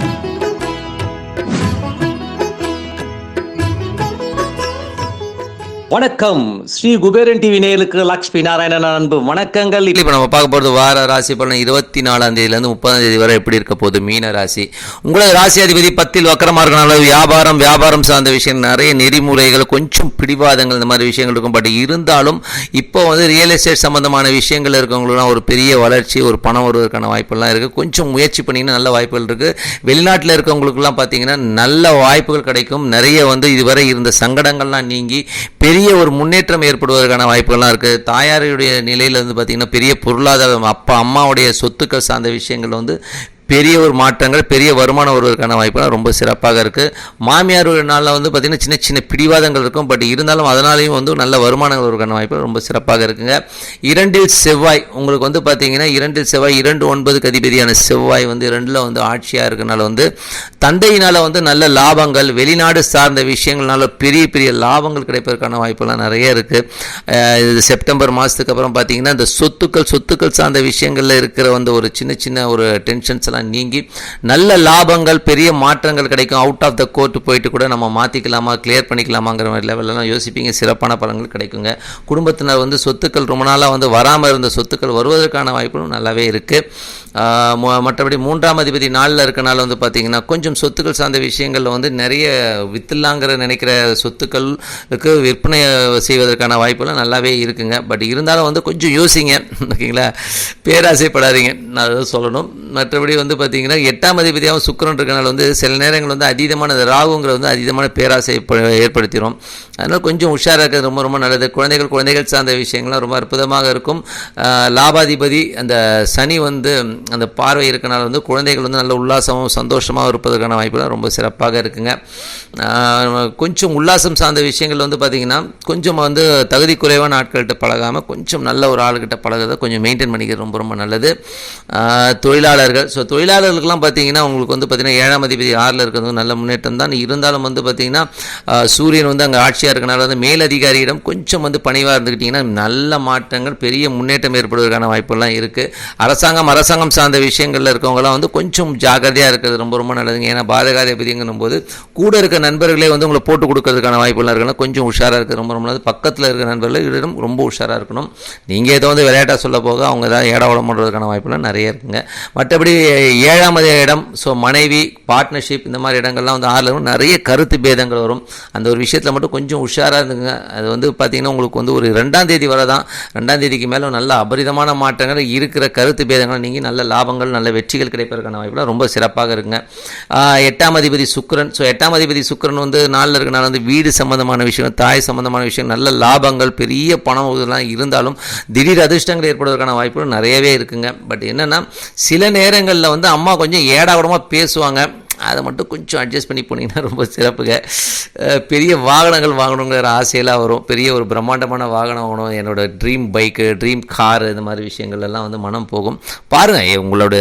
Thank you. வணக்கம். Shri Kuberan TV நேயலுக்கு லக்ஷ்மி நாராயணன் அன்பு வணக்கங்கள். இப்போ நம்ம பார்க்க போகிறது வார ராசி பலன் இருபத்தி நாலாம் தேதியிலேருந்து முப்பதாம் தேதி வரை எப்படி இருக்க போகுது? மீன ராசி. உங்களது ராசி அதிபதி பத்தில் வக்கரமாக இருக்கனால வியாபாரம் வியாபாரம் சார்ந்த விஷயம் நிறைய நெறிமுறைகள் கொஞ்சம் பிடிவாதங்கள் இந்த மாதிரி விஷயங்கள் இருக்கும். பட் இருந்தாலும் இப்போ வந்து ரியல் எஸ்டேட் சம்மந்தமான விஷயங்கள் இருக்கவங்களுக்குலாம் ஒரு பெரிய வளர்ச்சி ஒரு பணம் வருவதற்கான வாய்ப்புகள்லாம் இருக்குது கொஞ்சம் முயற்சி பண்ணிங்கன்னா நல்ல வாய்ப்புகள் இருக்குது வெளிநாட்டில் இருக்கவங்களுக்குலாம் பார்த்தீங்கன்னா நல்ல வாய்ப்புகள் கிடைக்கும். நிறைய வந்து இதுவரை இருந்த சங்கடங்கள்லாம் நீங்கி பெரிய பெரிய ஒரு முன்னேற்றம் ஏற்படுவதற்கான வாய்ப்புகள்லாம் இருக்குது தாயாருடைய நிலையில் வந்து பார்த்திங்கன்னா பெரிய பொருளாதார அப்பா அம்மாவுடைய சொத்துக்கள் சார்ந்த விஷயங்கள் வந்து பெரிய ஒரு மாற்றங்கள் பெரிய வருமானம் வருவதற்கான வாய்ப்புகள் ரொம்ப சிறப்பாக இருக்குது மாமியார் நாளில் வந்து பார்த்திங்கன்னா சின்ன சின்ன பிடிவாதங்கள் இருக்கும். பட் இருந்தாலும் அதனாலையும் வந்து நல்ல வருமானங்கள் வருவதற்கான வாய்ப்புகள் ரொம்ப சிறப்பாக இருக்குங்க. இரண்டில் செவ்வாய் உங்களுக்கு வந்து பார்த்திங்கன்னா இரண்டில் செவ்வாய் இரண்டு ஒன்பது கதிபதியான செவ்வாய் வந்து இரண்டில் வந்து ஆட்சியாக இருக்கனால வந்து தந்தையினால் வந்து நல்ல லாபங்கள் வெளிநாடு சார்ந்த விஷயங்கள்னால பெரிய பெரிய லாபங்கள் கிடைப்பதற்கான வாய்ப்புலாம் நிறைய இருக்குது இது செப்டம்பர் மாதத்துக்கு அப்புறம் பார்த்தீங்கன்னா இந்த சொத்துக்கள் சொத்துக்கள் சார்ந்த விஷயங்களில் இருக்கிற வந்து ஒரு சின்ன சின்ன ஒரு டென்ஷன்ஸ் எல்லாம் நீங்கி நல்ல லாபங்கள் பெரிய மாற்றங்கள் கிடைக்கும். அவுட் ஆஃப் த கோர்ட் போயிட்டு கூட நம்ம மாற்றிக்கலாமா கிளியர் பண்ணிக்கலாமாங்கிற மாதிரி லெவலெல்லாம் யோசிப்பீங்க. சிறப்பான பலன்கள் கிடைக்குங்க. குடும்பத்தினர் வந்து சொத்துக்கள் ரொம்ப நாளாக வந்து வராமல் இருந்த சொத்துக்கள் வருவதற்கான வாய்ப்பும் நல்லாவே இருக்குது மற்றபடி மூன்றாம் அதிபதி நாளில் இருக்கனால வந்து பார்த்திங்கன்னா கொஞ்சம் சொத்துக்கள் சார்ந்த விஷயங்களில் வந்து நிறைய வித்துலாங்கிற நினைக்கிற சொத்துக்களுக்கு விற்பனை செய்வதற்கான வாய்ப்புலாம் நல்லாவே இருக்குங்க. பட் இருந்தாலும் வந்து கொஞ்சம் யோசிங்க. ஓகேங்களா? பேராசைப்படாதீங்க. நான் அதை சொல்லணும். மற்றபடி வந்து பார்த்தீங்கன்னா எட்டாம் அதிபதியாகவும் சுக்கரன் இருக்கனால வந்து சில நேரங்கள் வந்து அதீதமான ராகுங்கிற வந்து அதீதமான பேராசை ஏற்படுத்திடும் அதனால் கொஞ்சம் உஷாராக இருக்கிறது ரொம்ப ரொம்ப நல்லது. குழந்தைகள் குழந்தைகள் சார்ந்த விஷயங்கள்லாம் ரொம்ப அற்புதமாக இருக்கும். லாபாதிபதி அந்த சனி வந்து அந்த பார்வை இருக்கனால வந்து குழந்தைகள் வந்து நல்ல உல்லாசமும் சந்தோஷமாக இருப்பதற்கான வாய்ப்புலாம் ரொம்ப சிறப்பாக இருக்குங்க. கொஞ்சம் உல்லாசம் சார்ந்த விஷயங்கள் வந்து பார்த்திங்கன்னா கொஞ்சம் வந்து தகுதி குறைவான ஆட்கள்கிட்ட பழகாமல் கொஞ்சம் நல்ல ஒரு ஆளுகிட்ட பழகிறத கொஞ்சம் மெயின்டைன் பண்ணிக்கிறது ரொம்ப ரொம்ப நல்லது. தொழிலாளர்கள் ஸோ தொழிலாளர்களுக்கெல்லாம் பார்த்தீங்கன்னா உங்களுக்கு வந்து பார்த்தீங்கன்னா ஏழாம் அதிபதி ஆறில் இருக்கிறது நல்ல முன்னேற்றம் தான். இருந்தாலும் வந்து பார்த்தீங்கன்னா சூரியன் வந்து அங்கே ஆட்சியாக இருக்கனால வந்து மேலதிகாரியிடம் கொஞ்சம் வந்து பணிவாக இருந்துக்கிட்டிங்கன்னா நல்ல மாற்றங்கள் பெரிய முன்னேற்றம் ஏற்படுவதற்கான வாய்ப்புகள்லாம் இருக்குது அரசாங்கம் அரசாங்கம் சார்ந்த விஷயங்களில் இருக்கவங்களாம் வந்து கொஞ்சம் ஜாக்கிரதையாக இருக்கிறது ரொம்ப ரொம்ப நல்லதுங்க. ஏன்னா பாதகாதிபதிங்கும் போது கூட இருக்க நண்பர்களே வந்து உங்களை போட்டு கொடுக்கறதுக்கான வாய்ப்புலாம் இருக்கணும் கொஞ்சம் உஷாராக இருக்குது ரொம்ப ரொம்ப நல்லது. பக்கத்தில் இருக்கிற நண்பர்களிடம் ரொம்ப உஷாராக இருக்கணும். நீங்கள் ஏதோ வந்து விளையாட்டாக சொல்ல போக அவங்க ஏதாவது ஏடாவளம் பண்ணுறதுக்கான வாய்ப்புலாம் நிறைய இருக்குங்க. மற்றபடி ஏழாம் இடம் ஸோ மனைவி பார்ட்னர்ஷிப் இந்த மாதிரி இடங்கள்லாம் வந்து ஆறில் வரும். நிறைய கருத்து பேதங்கள் வரும். அந்த ஒரு விஷயத்தில் மட்டும் கொஞ்சம் உஷாராக இருந்துங்க அது வந்து பார்த்திங்கன்னா உங்களுக்கு வந்து ஒரு ரெண்டாம் தேதி வரை தான் ரெண்டாம் தேதிக்கு மேலே நல்ல அபரிதமான மாற்றங்கள் இருக்கிற கருத்து பேதங்கள் நீங்கள் நல்ல லாபங்கள் நல்ல வெற்றிகள் கிடைப்பதற்கான வாய்ப்புலாம் ரொம்ப சிறப்பாக இருக்குங்க. எட்டாம் அதிபதி சுக்கரன். ஸோ எட்டாம் அதிபதி சுக்கரன் வந்து நாளில் இருக்கனால வந்து வீடு சம்மந்தமான விஷயம் தாய் சம்மந்தமான விஷயம் நல்ல லாபங்கள் பெரிய பணம் இதெல்லாம் இருந்தாலும் திடீர் அதிர்ஷ்டங்கள் ஏற்படுவதற்கான வாய்ப்புகள் நிறையவே இருக்குங்க. பட் என்னென்னா சில நேரங்களில் வந்து அம்மா கொஞ்சம் ஏடாகூடமாக பேசுவாங்க. அதை மட்டும் கொஞ்சம் அட்ஜஸ்ட் பண்ணி போனீங்கன்னா ரொம்ப சிறப்புங்க. பெரிய வாகனங்கள் வாங்கணுங்கிற ஆசையெல்லாம் வரும். பெரிய ஒரு பிரம்மாண்டமான வாகனம் வாங்கணும். என்னோடய ட்ரீம் பைக்கு ட்ரீம் கார் இந்த மாதிரி விஷயங்கள் எல்லாம் வந்து மனம் போகும். பாருங்கள் உங்களோட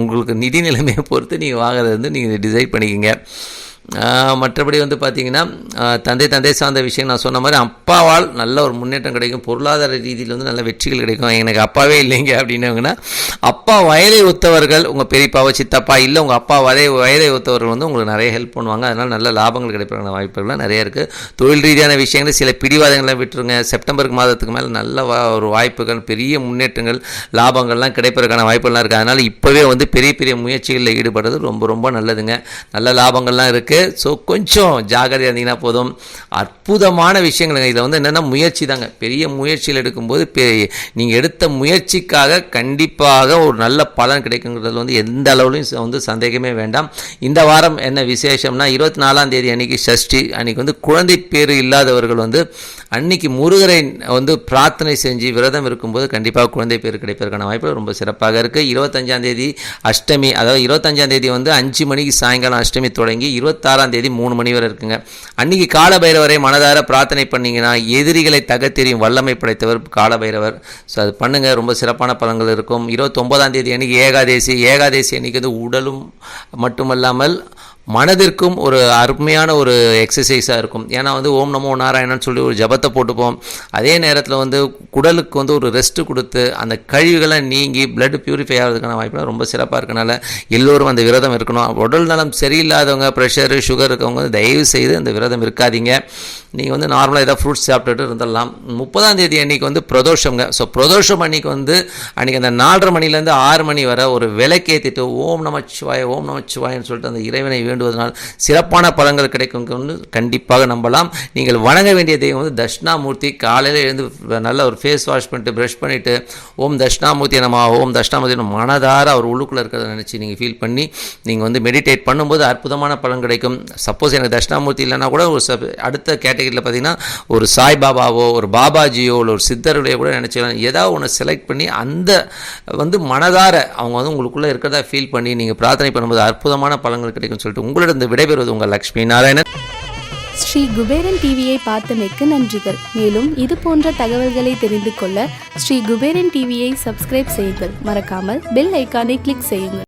உங்களுக்கு நிதி நிலைமையை பொறுத்து நீங்கள் வாங்குறது வந்து நீங்கள் டிசைட் பண்ணிக்கிங்க. மற்றபடி வந்து பார்த்திங்கன்னா தந்தை தந்தை சார்ந்த விஷயம் நான் சொன்ன மாதிரி அப்பாவால் நல்ல ஒரு முன்னேற்றம் கிடைக்கும் பொருளாதார ரீதியில் வந்து நல்ல வெற்றிகள் கிடைக்கும். எனக்கு அப்பாவே இல்லைங்க அப்படின்னவங்கன்னா அப்பா வயதை ஒத்தவர்கள் உங்கள் பெரியப்பாவோ சித்தப்பா இல்லை உங்கள் அப்பா வரை வயதை ஒத்தவர்கள் வந்து உங்களுக்கு நிறைய ஹெல்ப் பண்ணுவாங்க. அதனால் நல்ல லாபங்கள் கிடைப்பாங்க வாய்ப்புகள்லாம் நிறைய இருக்குது தொழில் ரீதியான விஷயங்கள் சில பிடிவாதங்களை விட்டுருங்க. செப்டம்பருக்கு மாதத்துக்கு மேலே நல்ல வா ஒரு வாய்ப்புகள் பெரிய முன்னேற்றங்கள் லாபங்கள்லாம் கிடைப்பதற்கான வாய்ப்புகள்லாம் இருக்குது அதனால் இப்போவே வந்து பெரிய பெரிய முயற்சிகளில் ஈடுபடுறது ரொம்ப ரொம்ப நல்லதுங்க. நல்ல லாபங்கள்லாம் இருக்குது ஸோ கொஞ்சம் ஜாகிரதையாக இருந்தீங்கன்னா போதும். அற்புதமான விஷயங்கள் இதில் வந்து என்னென்னா முயற்சி தாங்க. பெரிய முயற்சியில் எடுக்கும்போது நீங்கள் எடுத்த முயற்சிக்காக கண்டிப்பாக ஒரு நல்ல பலன் கிடைக்குங்கிறது வந்து எந்த அளவுலையும் வந்து சந்தேகமே வேண்டாம். இந்த வாரம் என்ன விசேஷம்னா இருபத்தி நாலாம் தேதி அன்னைக்கு சஷ்டி அன்னைக்கு வந்து குழந்தை பேர் இல்லாதவர்கள் வந்து அன்னைக்கு முருகரை வந்து பிரார்த்தனை செஞ்சு விரதம் இருக்கும்போது கண்டிப்பாக குழந்தை பேர் கிடைப்பதற்கான வாய்ப்பு ரொம்ப சிறப்பாக இருக்குது இருபத்தஞ்சாம் தேதி அஷ்டமி அதாவது இருபத்தஞ்சாம் தேதி வந்து அஞ்சு மணிக்கு சாயங்காலம் அஷ்டமி தொடங்கி இருபத்தாறாம் தேதி மூணு மணி வரை இருக்குங்க. அன்னைக்கு காலபைரவரை மனதார பிரார்த்தனை பண்ணீங்கன்னா எதிரிகளை தகத்தெறியும் வல்லமை படைத்தவர் காலபைரவர். ஸோ அது பண்ணுங்கள் ரொம்ப சிறப்பான பலன்கள் இருக்கும். இருபத்தொம்போதாம் தேதி அன்னைக்கு ஏகாதேசி. ஏகாதேசி அன்னைக்கு வந்து உடலும் மட்டுமல்லாமல் மனதிற்கும் ஒரு அருமையான ஒரு எக்ஸசைஸாக இருக்கும். ஏன்னா வந்து ஓம் நமோ நாராயணன் சொல்லி ஒரு ஜபத்தை போட்டுப்போம். அதே நேரத்தில் வந்து குடலுக்கு வந்து ஒரு ரெஸ்ட் கொடுத்து அந்த கழிவுகளை நீங்கி பிளட் பியூரிஃபை ஆகிறதுக்கான வாய்ப்புலாம் ரொம்ப சிறப்பாக இருக்கனால எல்லோரும் அந்த விரதம் இருக்கணும். உடல் நலம் சரியில்லாதவங்க ப்ரெஷரு சுகர் இருக்கவங்க வந்து தயவு செய்து அந்த விரதம் இருக்காதீங்க. நீங்கள் வந்து நார்மலாக ஏதாவது ஃப்ரூட்ஸ் சாப்பிட்டுட்டு இருந்துடலாம். முப்பதாம் தேதி அன்றைக்கி வந்து பிரதோஷங்க ஸோ பிரதோஷம் அன்றைக்கி வந்து அன்றைக்கி அந்த நாலரை மணிலேருந்து ஆறு மணி வரை ஒரு விளக்கேற்றிட்டு ஓம் நமச்சிவாய ஓம் நமச்சிவாயன்னு சொல்லிட்டு அந்த இறைவனை வேண்டுவதனால் சிறப்பான பலன்கள் கிடைக்கும் கண்டிப்பாக நம்பலாம். நீங்கள் வணங்க வேண்டிய தெய்வம் வந்து தட்சிணாமூர்த்தி. காலையில் எழுந்து நல்ல ஒரு ஃபேஸ் வாஷ் பண்ணிட்டு ப்ரஷ் பண்ணிவிட்டு ஓம் தட்சிணாமூர்த்தி நம்ம ஓம் தட்சிணாமூர்த்தி நம்ம மனதார அவர் உள்ளுக்குள்ளே இருக்கிறத நினச்சி நீங்கள் ஃபீல் பண்ணி நீங்கள் வந்து மெடிடேட் பண்ணும்போது அற்புதமான பலன் கிடைக்கும். சப்போஸ் எனக்கு தட்சிணாமூர்த்தி இல்லைன்னா கூட ஒரு அடுத்த கேட்டகரியில் பார்த்தீங்கன்னா ஒரு சாய்பாபாவோ ஒரு பாபாஜியோ இல்லை ஒரு சித்தருடைய கூட நினச்சிக்கலாம். ஏதாவது ஒன்று செலக்ட் பண்ணி அந்த வந்து மனதார அவங்க வந்து உங்களுக்குள்ளே இருக்கிறதா ஃபீல் பண்ணி நீங்கள் பிரார்த்தனை பண்ணும்போது அற்புதமான பலன்கள் கிடைக்கும் சொல்லிட்டு உங்களிடம் விடைபெறுவது உங்கள் லக்ஷ்மி நாராயணன். ஸ்ரீ குபேரன் டிவியை பார்த்தமைக்கு நன்றிகள். மேலும் இது போன்ற தகவல்களை தெரிந்து கொள்ள ஸ்ரீ குபேரன் டிவியை சப்ஸ்கிரைப் செய்யுங்கள். மறக்காமல் பெல் ஐக்கானை கிளிக் செய்யுங்கள்.